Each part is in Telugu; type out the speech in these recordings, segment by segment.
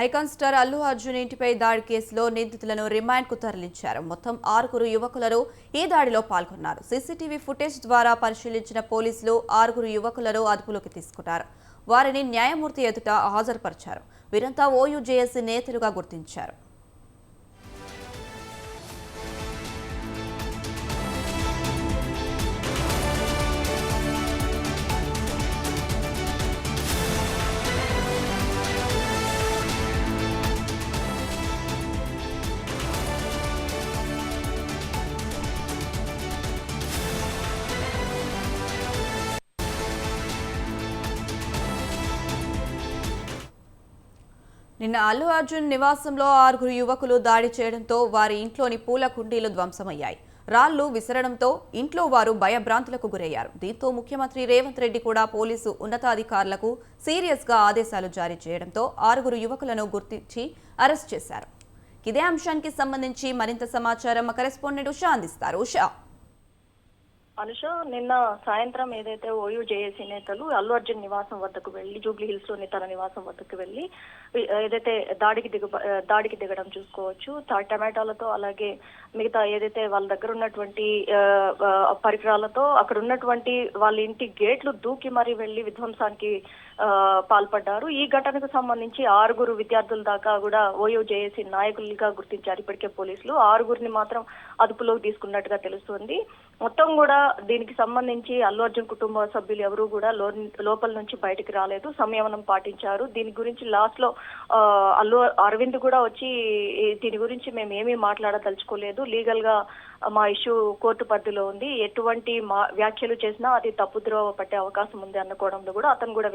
ఐకాన్ స్టార్ అల్లు అర్జున్ ఇంటిపై దాడి కేసులో నిందితులను రిమాండ్కు తరలించారు. మొత్తం ఆరుగురు యువకులను ఈ దాడిలో పాల్గొన్నారు. సీసీటీవీ ఫుటేజ్ ద్వారా పరిశీలించిన పోలీసులు ఆరుగురు యువకులను అదుపులోకి తీసుకున్నారు. వారిని న్యాయమూర్తి ఎదుట హాజరుపరిచారు. వీరంతా ఓయూజేఎస్సీ నేతలుగా గుర్తించారు. నిన్న అల్లు అర్జున్ నివాసంలో ఆరుగురు యువకులు దాడి చేయడంతో వారి ఇంట్లోని పూల కుండీలు ధ్వంసమయ్యాయి. రాళ్ళు విసరడంతో ఇంట్లో వారు భయభ్రాంతులకు గురయ్యారు. దీంతో ముఖ్యమంత్రి రేవంత్ రెడ్డి కూడా పోలీసు ఉన్నతాధికారులకు సీరియస్గా ఆదేశాలు జారీ చేయడంతో ఆరుగురు యువకులను గుర్తించి అరెస్ట్ చేశారు. ఇదే అంశానికి సంబంధించి మరింత సమాచారం మా కరెస్పాండెంట్ ఉషా అందిస్తారు. ఉషా. అనుష నిన్న సాయంత్రం ఏదైతే ఓయూ జేఏసీ నేతలు అల్లు అర్జున్ నివాసం వద్దకు వెళ్ళి జూబ్లీ హిల్స్లోని తన నివాసం వద్దకు వెళ్ళి ఏదైతే దాడికి దిగ దాడికి దిగడం చూసుకోవచ్చు. టమాటాలతో అలాగే మిగతా ఏదైతే వాళ్ళ దగ్గర ఉన్నటువంటి పరికరాలతో అక్కడ ఉన్నటువంటి వాళ్ళ ఇంటి గేట్లు దూకి మరీ వెళ్ళి విధ్వంసానికి పాల్పడ్డారు. ఈ ఘటనకు సంబంధించి ఆరుగురు విద్యార్థుల దాకా కూడా ఓయూ జేఏసీ నాయకులుగా గుర్తించారు. ఇప్పటికే పోలీసులు ఆరుగురిని మాత్రం అదుపులోకి తీసుకున్నట్టుగా తెలుస్తుంది. మొత్తం కూడా దీనికి సంబంధించి అల్లు అర్జున్ కుటుంబ సభ్యులు ఎవరు కూడా లో- లోపల నుంచి బయటికి రాలేదు సంయమనం పాటించారు. దీని గురించి లాస్ట్లో అల్లు అరవింద్ కూడా వచ్చి దీని గురించి మేము ఏమీ మాట్లాడదలుచుకోలేదు. లీగల్గా మా ఇష్యూ కోర్టు పరిధిలో ఉంది. ఎటువంటి మా వ్యాఖ్యలు చేసినా అది తప్పుద్రోవ పట్టే అవకాశం ఉంది అనుకోవడంలో కూడా అతను కూడా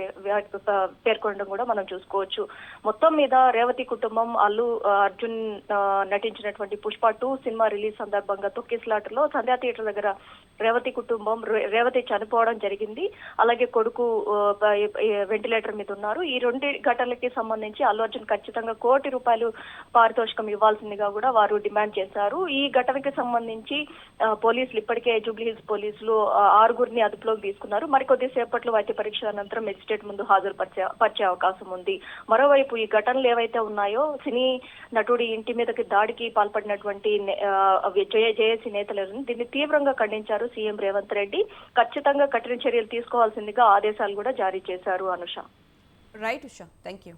పేర్కొనడం కూడా మనం చూసుకోవచ్చు. మొత్తం మీద రేవతి కుటుంబం అల్లు అర్జున్ నటించినటువంటి పుష్ప టూ సినిమా రిలీజ్ సందర్భంగా తొక్కిస్లాటలో సంధ్యా థియేటర్ దగ్గర రేవతి కుటుంబం రేవతి చనిపోవడం జరిగింది. అలాగే కొడుకు వెంటిలేటర్ మీద ఉన్నారు. ఈ రెండు ఘటనలకి సంబంధించి అల్లు అర్జున్ ఖచ్చితంగా కోటి రూపాయలు పారితోషికం ఇవ్వాల్సిందిగా కూడా వారు డిమాండ్ చేశారు. ఈ ఘటనకి సంబంధించి పోలీసులు ఇప్పటికే జూబ్లీహిల్స్ పోలీసులు ఆరుగురిని అదుపులోకి తీసుకున్నారు. మరికొద్ది సేపట్లో వైద్య పరీక్ష అనంతరం మెజిస్ట్రేట్ ముందు హాజరుపరిచే పరిచే అవకాశం ఉంది. మరోవైపు ఈ ఘటనలు ఏవైతే ఉన్నాయో సినీ నటుడి ఇంటి మీదకి దాడికి పాల్పడినటువంటి నే- ఆ, జయ జేఏసీ నేతలను దీన్ని తీవ్రంగా ఖండించారు సీఎం రేవంత్ రెడ్డి. ఖచ్చితంగా కఠిన చర్యలు తీసుకోవాల్సిందిగా ఆదేశాలు కూడా జారీ చేశారు Anusha. Right Usha. Thank you